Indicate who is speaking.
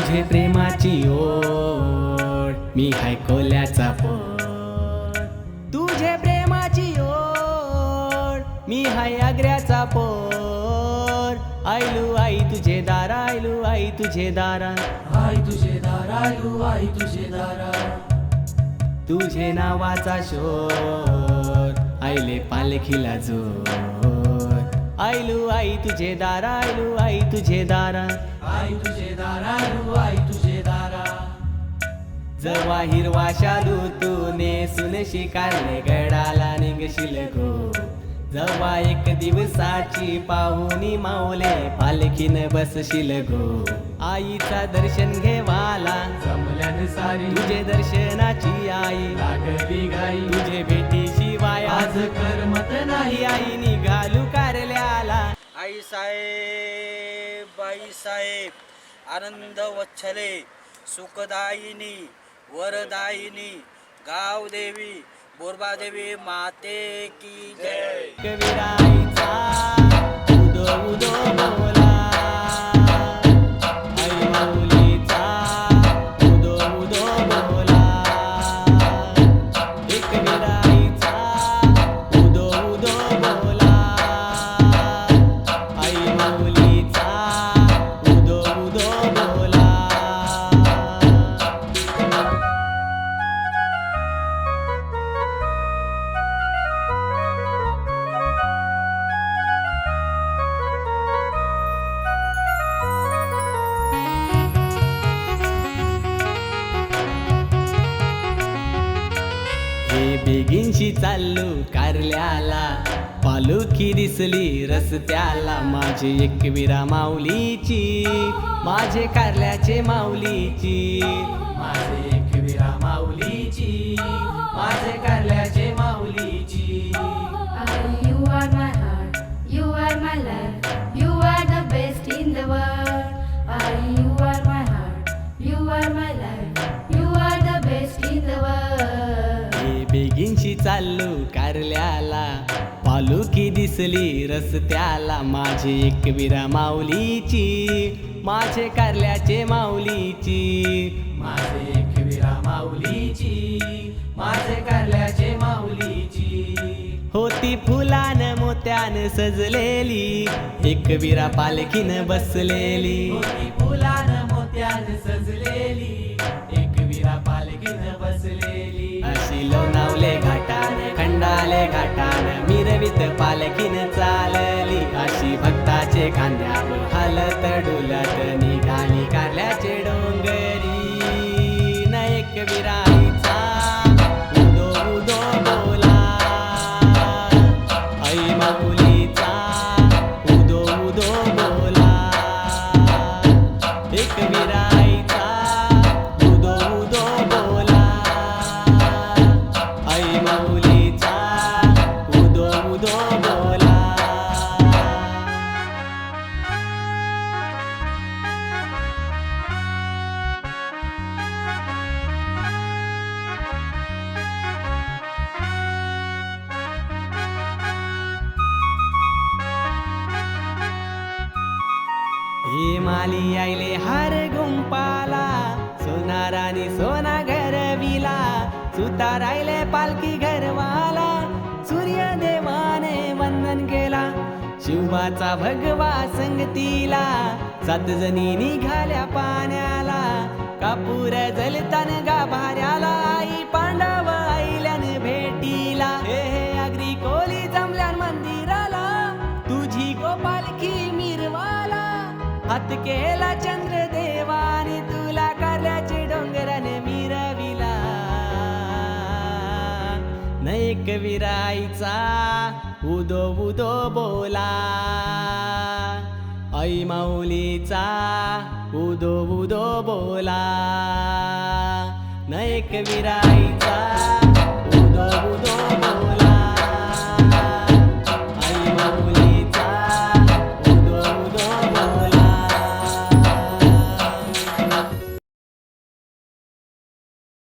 Speaker 1: तुझे प्रेमाची ओढ. मी हाय कोल्याचा पोर तुझे प्रेमाची ओढ. मी हाय आग्र्याचा पोर आयलू आई तुझे दारा आयलू आई तुझे दारा.
Speaker 2: आई तुझे दारा आयु आई तुझे दारा.
Speaker 1: तुझे नावाचा शोर. आईले पालखीला जोर आयलू आई तुझे दारा आयलू आई तुझे दारा.
Speaker 2: आई तुझे दारा आयु आई तुझे दारा.
Speaker 1: जवा हिरवा शालू तू नेसून शिकारले गडाला निघशील गो. जवा एक दिवसाची पाहुणी माऊले पालखीन बसशील गो. आईचा दर्शन घेवाला
Speaker 2: जमल्यान सारी
Speaker 1: तुझे दर्शनाची आई.
Speaker 2: लागली गाई.
Speaker 1: तुझे भेटीशिवाय
Speaker 2: आज करमत नाही
Speaker 1: आई.
Speaker 3: साहेब बाई साहेब आनंद वच्छले सुखदायिनी वरदायिनी गावदेवी बोरबादेवी माते की जय.
Speaker 1: कविराईचा उदो उदो बेगीनशी चाललो कारल्याला. पालुखी दिसली रस्त्याला. माझे एकविरा माऊलीची माझे कारल्याचे माऊलीची.
Speaker 2: माझे एकविरा माऊलीची.
Speaker 1: चाललो कारल्याला. पालुकी दिसली रस्त्याला. माझे एकविरा माऊलीची माझे कारल्याचे माऊलीची.
Speaker 2: माझे एकविरा माऊलीची माझे कारल्याचे माऊलीची.
Speaker 1: होती फुलान मोत्यान सजलेली एकविरा पालखीन बसलेली.
Speaker 2: होती फुलान मोत्यान सजलेली.
Speaker 1: मिरवित पालखीन चालली. अशी भक्ताचे खांद्यावर हालत डुलत माली आईले हार गुंपाला. सोनारानी सोना घरविला सुता राहिले पालखी घरवाला. सूर्यदेवाने वंदन केला. शिवाचा भगवा संगतीला. सात जणी निघाल्या पाण्याला. कापूर जलतान गाभाऱ्याला. हात केला चंद्रदेवाने तुला कारल्याचे डोंगराने मिरविला. नैक विराईचा उदो उदो बोला. आई माऊलीचा उदो उदो बोला. नैक विराईचा